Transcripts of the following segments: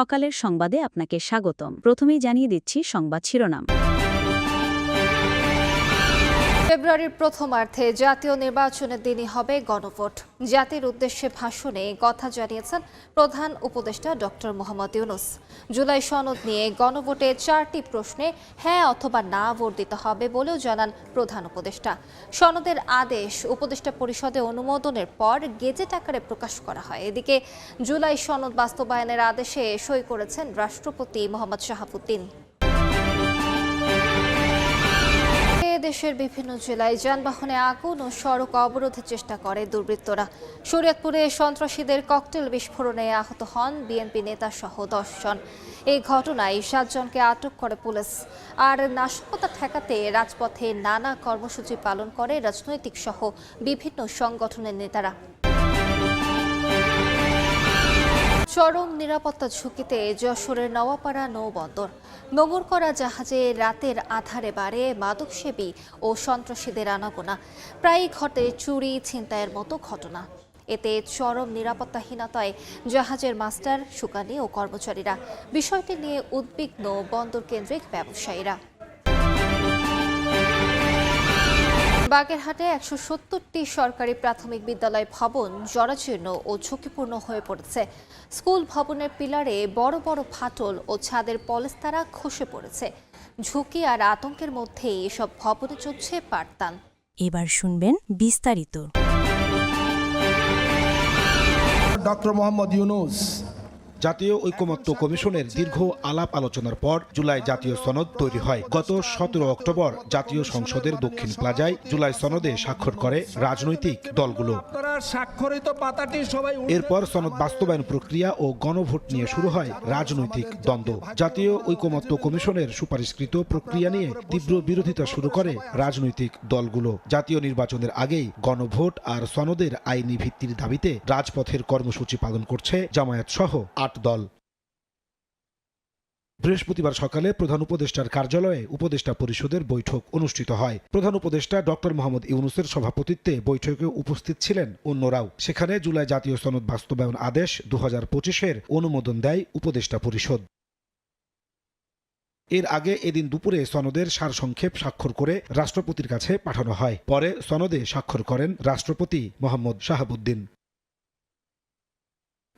সকালের সংবাদে আপনাকে স্বাগতম। প্রথমেই জানিয়ে দিচ্ছি সংবাদ শিরোনাম। ফেব্রুয়ারির প্রথমার্ধে জাতীয় নির্বাচনের দিনই হবে গণভোট। জাতির উদ্দেশ্যে ভাষণে কথা জানিয়েছেন প্রধান উপদেষ্টা ডক্টর মোহাম্মদ ইউনুস। জুলাই সনদ নিয়ে গণভোটে চারটি প্রশ্নে হ্যাঁ অথবা না ভোট দিতে হবে বলেও জানান প্রধান উপদেষ্টা। সনদের আদেশ উপদেষ্টা পরিষদে অনুমোদনের পর গেজেট আকারে প্রকাশ করা হয়। এদিকে জুলাই সনদ বাস্তবায়নের আদেশে সই করেছেন রাষ্ট্রপতি মোহাম্মদ শাহাবুদ্দিন। দেশের বিভিন্ন জেলায় যানবাহনে আগুন ও সড়ক অবরোধের চেষ্টা করে দুর্বৃত্তরা। শরীয়তপুরে সন্ত্রাসীদের ককটেল বিস্ফোরণে আহত হন বিএনপি নেতা সহ দশজন এই ঘটনায় সাতজনকে আটক করে পুলিশ। আর নাশকতা ঠেকাতে রাজপথে নানা কর্মসূচি পালন করে রাজনৈতিক সহ বিভিন্ন সংগঠনের নেতারা। চরম নিরাপত্তা ঝুঁকিতে যশোরের নওয়াপাড়া নৌবন্দর। নোঙর করা জাহাজে রাতের আধারে বাড়ে মাদকসেবী ও সন্ত্রাসীদের আনাগোনা। প্রায়ই ঘটে চুরি, ছিনতাইয়ের মতো ঘটনা। এতে চরম নিরাপত্তাহীনতায় জাহাজের মাস্টার সুকানি ও কর্মচারীরা। বিষয়টি নিয়ে উদ্বিগ্ন বন্দর কেন্দ্রিক ব্যবসায়ীরা। বাগেরহাটে একশো সত্তরটি সরকারি প্রাথমিক বিদ্যালয় ভবন জরাজীর্ণ ও ঝুঁকিপূর্ণ হয়ে পড়েছে। স্কুল ভবনের পিলারে বড় বড় ফাটল ও ছাদের পলেস্তারা খসে পড়েছে। ঝুঁকি আর আতঙ্কের মধ্যে এসব ভবনে চলছে পাঠদান। এবার শুনবেন বিস্তারিত। ডক্টর মোহাম্মদ ইউনুস জাতীয় ঐকমত্য কমিশনের দীর্ঘ আলাপ আলোচনার পর জুলাই জাতীয় সনদ তৈরি হয়। গত সতেরো অক্টোবর জাতীয় সংসদের দক্ষিণ প্লাজায় জুলাই সনদে স্বাক্ষর করে রাজনৈতিক দলগুলো। স্বাক্ষরিত পাতাটি সবাই এরপর সনদ বাস্তবায়ন প্রক্রিয়া ও গণভোট নিয়ে শুরু হয় রাজনৈতিক দ্বন্দ্ব। জাতীয় ঐকমত্য কমিশনের সুপারিশকৃত প্রক্রিয়া নিয়ে তীব্র বিরোধিতা শুরু করে রাজনৈতিক দলগুলো। জাতীয় নির্বাচনের আগেই গণভোট আর সনদের আইনি ভিত্তির দাবিতে রাজপথের কর্মসূচি পালন করছে জামায়াত সহ আট দল। বৃহস্পতিবার সকালে প্রধান উপদেষ্টার কার্যালয়ে উপদেষ্টা পরিষদের বৈঠক অনুষ্ঠিত হয়। প্রধান উপদেষ্টা ডক্টর মোহাম্মদ ইউনুসের সভাপতিত্বে বৈঠকে উপস্থিত ছিলেন অন্যরাও সেখানে জুলাই জাতীয় সনদ বাস্তবায়ন আদেশ দু হাজার পঁচিশের অনুমোদন দেয় উপদেষ্টা পরিষদ। এর আগে এদিন দুপুরে সনদের সারসংক্ষেপ স্বাক্ষর করে রাষ্ট্রপতির কাছে পাঠানো হয়। পরে সনদে স্বাক্ষর করেন রাষ্ট্রপতি মোহাম্মদ শাহাবুদ্দিন।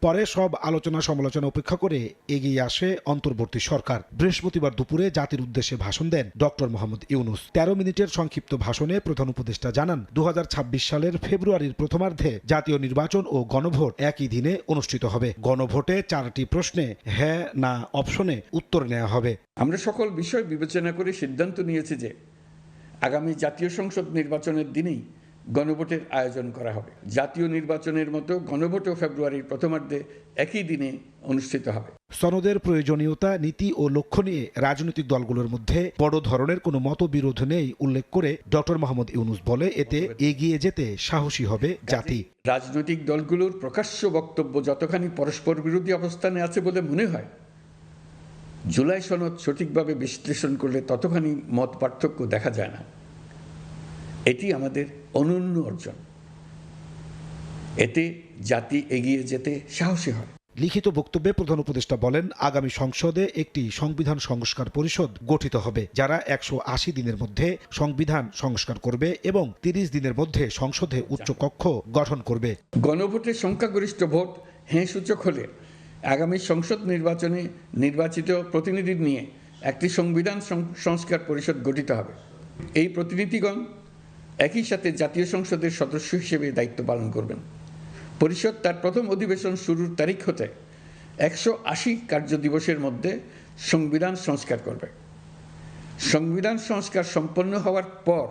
পরে সব আলোচনা সমালোচনা উপেক্ষা করে এগিয়ে আসে অন্তর্বর্তী সরকার। বৃহস্পতিবার দুপুরে জাতির উদ্দেশ্যে ভাষণ দেন ডক্টর মোহাম্মদ ইউনুস। তেরো মিনিটের সংক্ষিপ্ত ভাষণে প্রধান উপদেষ্টা জানান দু হাজার ছাব্বিশ সালের ফেব্রুয়ারির প্রথমার্ধে জাতীয় নির্বাচন ও গণভোট একই দিনে অনুষ্ঠিত হবে। গণভোটে চারটি প্রশ্নে হ্যাঁ না, অপশনে উত্তর নেওয়া হবে। আমরা সকল বিষয় বিবেচনা করে সিদ্ধান্ত নিয়েছি যে আগামী জাতীয় সংসদ নির্বাচনের দিনেই গণভোটের আয়োজন করা হবে। জাতীয় নির্বাচনের মতো গণভোটও ফেব্রুয়ারির প্রথমার্ধে একই দিনে অনুষ্ঠিত হবে। সনদের প্রয়োজনীয়তা নীতি ও লক্ষ্য নিয়ে রাজনৈতিক দলগুলোর মধ্যে বড় ধরনের কোনো মতবিরোধ নেই উল্লেখ করে ডক্টর মোহাম্মদ ইউনুস বলে এতে এগিয়ে যেতে সাহসী হবে জাতি। রাজনৈতিক দলগুলোর প্রকাশ্য বক্তব্য যতখানি পরস্পর বিরোধী অবস্থানে আছে বলে মনে হয় জুলাই সনদ সঠিকভাবে বিশ্লেষণ করলে ততখানি মত পার্থক্য দেখা যায় না। এটি আমাদের অনন্য অর্জন। এতে জাতি এগিয়ে যেতে সাহসী হয়। লিখিত বক্তব্যে প্রধান উপদেষ্টা বলেন আগামী সংসদে একটি সংবিধান সংস্কার পরিষদ গঠিত হবে যারা একশো আশি দিনের মধ্যে সংবিধান সংস্কার করবে এবং তিরিশ দিনের মধ্যে সংসদে উচ্চ কক্ষ গঠন করবে। গণভোটের সংখ্যাগরিষ্ঠ ভোট হ্যাঁ সূচক হলে আগামী সংসদ নির্বাচনে নির্বাচিত প্রতিনিধি নিয়ে একটি সংবিধান সংস্কার পরিষদ গঠিত হবে। এই প্রতিনিধিগণ একই সাথে জাতীয় সংসদের সদস্য হিসেবে দায়িত্ব পালন করবেন। পরিষদ তার প্রথম অধিবেশন শুরুর তারিখ হতে একশো আশি কার্যদিবসের মধ্যে সংবিধান সংস্কার করবে। সংবিধান সংস্কার সম্পন্ন হওয়ার পর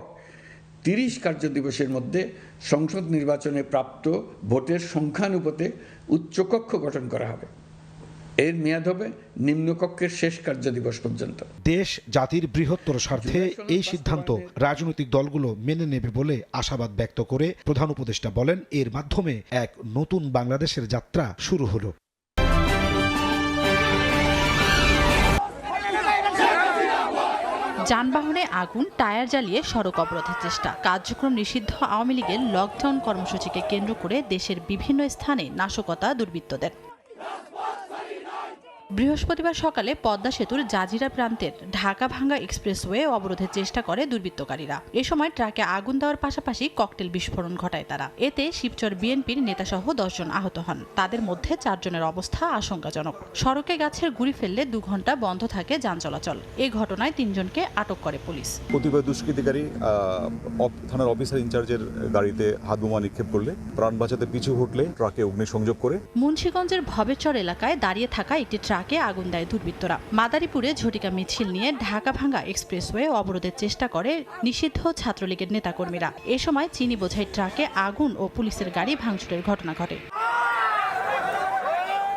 তিরিশ কার্যদিবসের মধ্যে সংসদ নির্বাচনে প্রাপ্ত ভোটের সংখ্যানুপাতে উচ্চকক্ষ গঠন করা হবে। এর মেয়াদ হবে নিম্নকক্ষের শেষ কার্য দিবস পর্যন্ত। দেশ জাতির বৃহত্তর স্বার্থে এই সিদ্ধান্ত রাজনৈতিক দলগুলো মেনে নেবে বলে আশাবাদ ব্যক্ত করে প্রধান উপদেষ্টা বলেন এর মাধ্যমে এক নতুন বাংলাদেশের যাত্রা শুরু হলো। যানবাহনে আগুন টায়ার জ্বালিয়ে সড়ক অবরোধের চেষ্টা। কার্যক্রম নিষিদ্ধ আওয়ামী লীগের লকডাউন কর্মসূচিকে কেন্দ্র করে দেশের বিভিন্ন স্থানে নাশকতা দুর্বৃত্তদের। বৃহস্পতিবার সকালে পদ্মা সেতুর জাজিরা প্রান্তের ঢাকা ভাঙ্গা এক্সপ্রেসওয়ে অবরোধের চেষ্টা করে দুর্বৃত্তকারীরা। এ সময় ট্রাকে আগুন দেওয়ার পাশাপাশি ককটেল বিস্ফোরণ ঘটায় তারা। এতে শিবচর বিএনপির নেতাসহ দশজন আহত হন। তাদের মধ্যে চারজনের অবস্থা আশঙ্কাজনক। সড়কে গাছের গুড়ি ফেললে দু ঘণ্টা বন্ধ থাকে যান চলাচল। এ ঘটনায় তিনজনকে আটক করে পুলিশ। কতিপয় দুষ্কৃতিকারী থানার অফিসার ইনচার্জের গাড়িতে হাত বোমা নিক্ষেপ করলে প্রাণ বাঁচাতে পিছু হটলে ট্রাকে অগ্নিসংযোগ করে। মুন্সীগঞ্জের ভবেচর এলাকায় দাঁড়িয়ে থাকা একটি ট্রাকে আগুন দেয় দুর্বৃত্তরা। মাদারীপুরে ঝটিকা মিছিল নিয়ে ঢাকা ভাঙ্গা এক্সপ্রেসওয়ে অবরোধের চেষ্টা করে নিষিদ্ধ ছাত্রলীগের নেতাকর্মীরা। এ সময় চিনি বোঝাই ট্রাকে আগুন ও পুলিশের গাড়ি ভাঙচুরের ঘটনা ঘটে।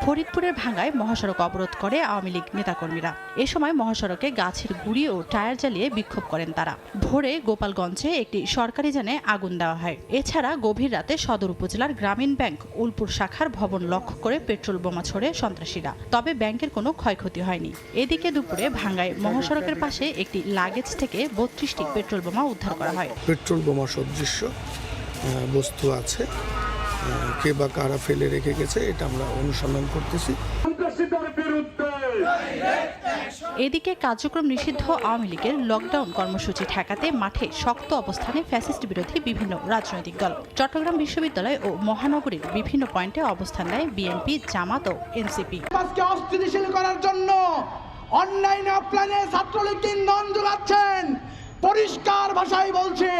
ফরিদপুরের ভাঙ্গায় মহাসড়ক অবরোধ করে আওয়ামী লীগ নেতাকর্মীরা। এ সময় মহাসড়কে গাছের গুড়ি ও টায়ার জ্বালিয়ে বিক্ষোভ করেন তারা। ভোরে গোপালগঞ্জে একটি সরকারি যানে আগুন দেওয়া হয়। এছাড়া গভীর রাতে সদর উপজেলার গ্রামীণ ব্যাংক উলপুর শাখার ভবন লক্ষ্য করে পেট্রোল বোমা ছোড়ে সন্ত্রাসীরা। তবে ব্যাংকের কোনো ক্ষয়ক্ষতি হয়নি। এদিকে দুপুরে ভাঙ্গায় মহাসড়কের পাশে একটি লাগেজ থেকে বত্রিশটি পেট্রোল বোমা উদ্ধার করা হয়। পেট্রোল বোমা সদৃশ্য বস্তু আছে। কে বা কারা ফেলে রেখে গেছে এটা আমরা অনুসন্ধান করতেছি। এদিকে কার্যক্রম নিষিদ্ধ আওয়ামী লীগের লকডাউন কর্মসূচি ঠেকাতে মাঠে শক্ত অবস্থানে ফ্যাসিস্ট বিরোধী বিভিন্ন রাজনৈতিক দল। চট্টগ্রাম বিশ্ববিদ্যালয় ও মহানগরীর বিভিন্ন পয়েন্টে অবস্থান নেয় বিএনপি জামাত ও এনসিপি। অস্থিতিশীল করার জন্য অনলাইন অফলাইনে ছাত্রলীগ ইন্ধন যোগাচ্ছেন পরিষ্কার ভাষায় বলছে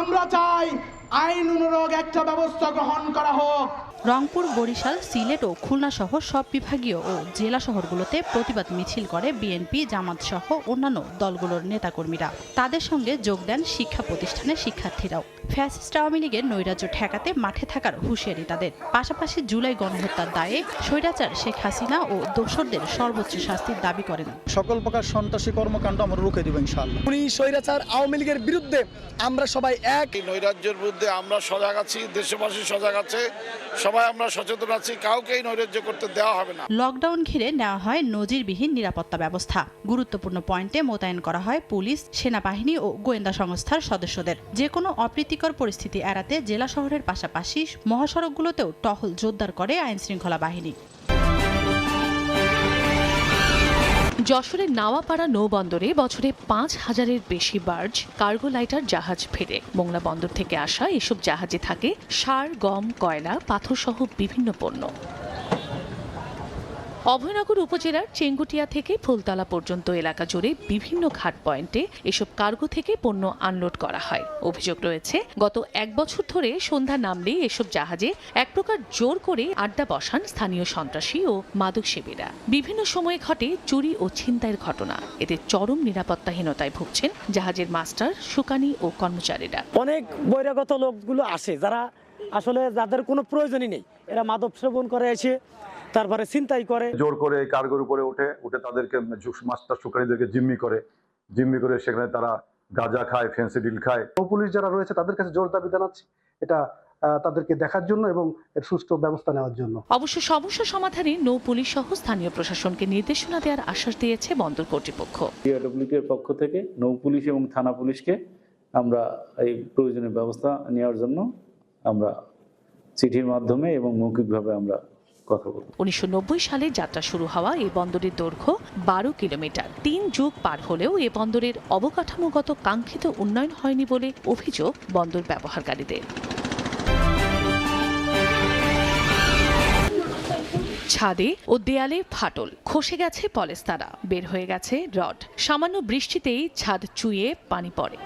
আমরা চাই আইন অনুরোগ একটা ব্যবস্থা গ্রহণ করা হোক। রংপুর বরিশাল সিলেট ও খুলনা সহ সব বিভাগীয় ও জেলা শহরগুলোতে প্রতিবাদ মিছিল করে বিএনপি জামাত সহ অন্যান্য দলগুলোর নেতাকর্মীরা। তাদের সঙ্গে যোগ দেন শিক্ষা প্রতিষ্ঠানের শিক্ষার্থীরাও। ফ্যাসিস্ট আওয়ামী লীগের নৈরাজ্য ঠেকাতে মাঠে থাকার হুঁশিয়ারি তাদের। পাশাপাশি জুলাই গণহত্যার দায়ে স্বৈরাচার শেখ হাসিনা ও দোসরদের সর্বোচ্চ শাস্তির দাবি করেন। সকল প্রকার সন্ত্রাসী কর্মকাণ্ড আমরা রুখে দেবো ইনশাআল্লাহ। উনি স্বৈরাচার আওয়ামী লীগের বিরুদ্ধে আমরা সবাই এক। নৈরাজ্যের বিরুদ্ধে আমরা সজাগ আছি দেশবাসী সজাগ আছে সবাই আমরা সচেতন আছি, কাউকেই নৈরাজ্য করতে দেওয়া হবে না। লকডাউন ঘিরে নেওয়া হয় নজিরবিহীন নিরাপত্তা ব্যবস্থা। গুরুত্বপূর্ণ পয়েন্টে মোতায়েন করা হয় পুলিশ, সেনাবাহিনী ও গোয়েন্দা সংস্থার সদস্যদের। যে কোনো অপ্রীতিকর পরিস্থিতি এড়াতে জেলা শহরের পাশাপাশি মহাসড়কগুলোতেও টহল জোরদার করে আইনশৃঙ্খলা বাহিনী। যশোরের নাওয়াপাড়া নৌবন্দরে বছরে পাঁচ হাজারের বেশি বার্জ কার্গো লাইটার জাহাজ ফেরে। মোংলা বন্দর থেকে আসা এসব জাহাজে থাকে সার, গম, কয়লা, পাথরসহ বিভিন্ন পণ্য। অভয়নগর উপজেলার চেঙ্গুটিয়া থেকে ফুলতলা পর্যন্ত এলাকা জুড়ে বিভিন্ন ঘাট পয়েন্টে এসব কার্গো থেকে পণ্য আনলোড করা হয়। অভিযোগ রয়েছে, গত এক বছর ধরে সন্ধ্যা নামলেই এসব জাহাজে এক প্রকার জোর করে আড্ডা বসান স্থানীয় সন্ত্রাসী ও মাদকসেবীরা। বিভিন্ন সময়ে ঘটে চুরি ও ছিনতাইয়ের ঘটনা। এতে চরম নিরাপত্তাহীনতায় ভুগছেন জাহাজের মাস্টার, সুকানি ও কর্মচারীরা। অনেক বহিরাগত লোকগুলো আসে, যারা আসলে যাদের কোনো প্রয়োজনই নেই। এরা মাদক সেবন করে এসে তারপরে চিন্তাই করে। জোর করে কার্গোর উপরে উঠে উঠে তাদেরকে মাস্টার সুকারীদেরকে জিম্মি করে। জিম্মি করে সেখানে তারা গাঁজা খায় ফেন্সিডিল খায়। পুলিশ যারা রয়েছে তাদের কাছে জোর দাবি জানাচ্ছি। এটা তাদেরকে দেখার জন্য এবং এর সুষ্ঠু ব্যবস্থা নেওয়ার জন্য। অবশ্য সমস্যা সমাধানে নৌ পুলিশ সহ স্থানীয় প্রশাসনকে নির্দেশনা দেওয়ার আশ্বাস দিয়েছে বন্দর কর্তৃপক্ষ। ডিআরডব্লিউকের পক্ষ থেকে নৌ পুলিশ এবং থানা পুলিশকে আমরা এই প্রয়োজনীয় ব্যবস্থা নেওয়ার জন্য আমরা চিঠির মাধ্যমে এবং মৌখিকভাবে আমরা কথা বলব উনিশশো সালে যাত্রা শুরু হওয়া এই বন্দরের দৈর্ঘ্য বারো কিলোমিটার। তিন যুগ পার হলেও এ বন্দরের অবকাঠামোগত কাঙ্ক্ষিত উন্নয়ন হয়নি বলে অভিযোগ বন্দর ব্যবহারকারীদের। ছাদে ও দেয়ালে ফাটল, খসে গেছে পলেস্তারা, বের হয়ে গেছে রড। সামান্য বৃষ্টিতেই ছাদ চুইয়ে পানি পড়ে।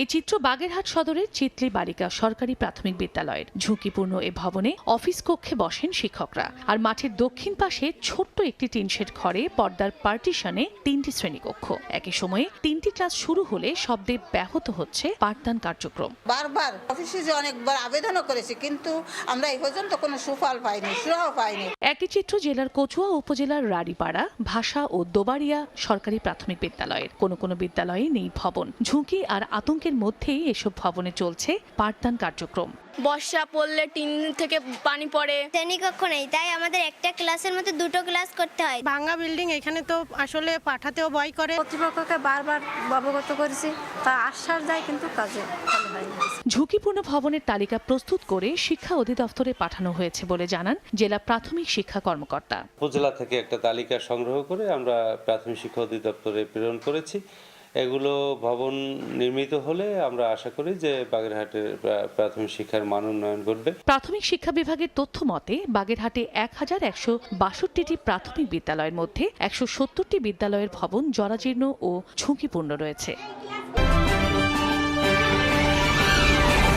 এই চিত্র বাগেরহাট সদরের চিতলি বালিকা সরকারি প্রাথমিক বিদ্যালয়ের। ঝুঁকিপূর্ণ এ ভবনে অফিস কক্ষে বসেন শিক্ষকরা। আর মাঠের দক্ষিণ পাশে ছোট্ট একটি টিনশেড ঘরে পর্দার পার্টিশনে তিনটি শ্রেণীকক্ষ। একই সময়ে তিনটি ক্লাস শুরু হলে শব্দে ব্যাহত হচ্ছে পাঠদান কার্যক্রম। বারবার অফিসে যে অনেকবার আবেদনও করেছি কিন্তু আমরা এই পর্যন্ত কোনো সুফল পাইনি সুরাহ পাইনি। একই চিত্র জেলার কচুয়া উপজেলার রাড়িপাড়া ভাষা ও দোবাড়িয়া সরকারি প্রাথমিক বিদ্যালয়ের। কোনো কোনো বিদ্যালয়ে নেই ভবন। ঝুঁকি আর আতঙ্কের মাসের মধ্যেই এসব ভবনে চলছে পাঠদান কার্যক্রম। বর্ষা পড়লে টিন থেকে পানি পড়ে। শ্রেণীকক্ষ নেই তাই আমাদের একটা ক্লাসের মধ্যে দুটো ক্লাস করতে হয়। ভাঙা বিল্ডিং এখানে তো আসলে পাঠাতেও ভয় করে। কর্তৃপক্ষকে বারবার অবগত করেছি তা আশ্বাস যায় কিন্তু কাজে ঝুঁকিপূর্ণ ভবনের তালিকা প্রস্তুত করে শিক্ষা অধিদপ্তরে পাঠানো হয়েছে বলে জানান জেলা প্রাথমিক শিক্ষা কর্মকর্তা। উপজেলা থেকে একটা তালিকা সংগ্রহ করে আমরা প্রাথমিক শিক্ষা অধিদপ্তরে প্রেরণ করেছি। এগুলো ভবন নির্মিত হলে আমরা আশা করি যে বাগেরহাটের প্রাথমিক শিক্ষার মান উন্নয়ন ঘটবে। প্রাথমিক শিক্ষা বিভাগের তথ্য মতে, বাগেরহাটে এক হাজার একশো বাষট্টিটি প্রাথমিক বিদ্যালয়ের মধ্যে একশো সত্তরটি বিদ্যালয়ের ভবন জরাজীর্ণ ও ঝুঁকিপূর্ণ রয়েছে।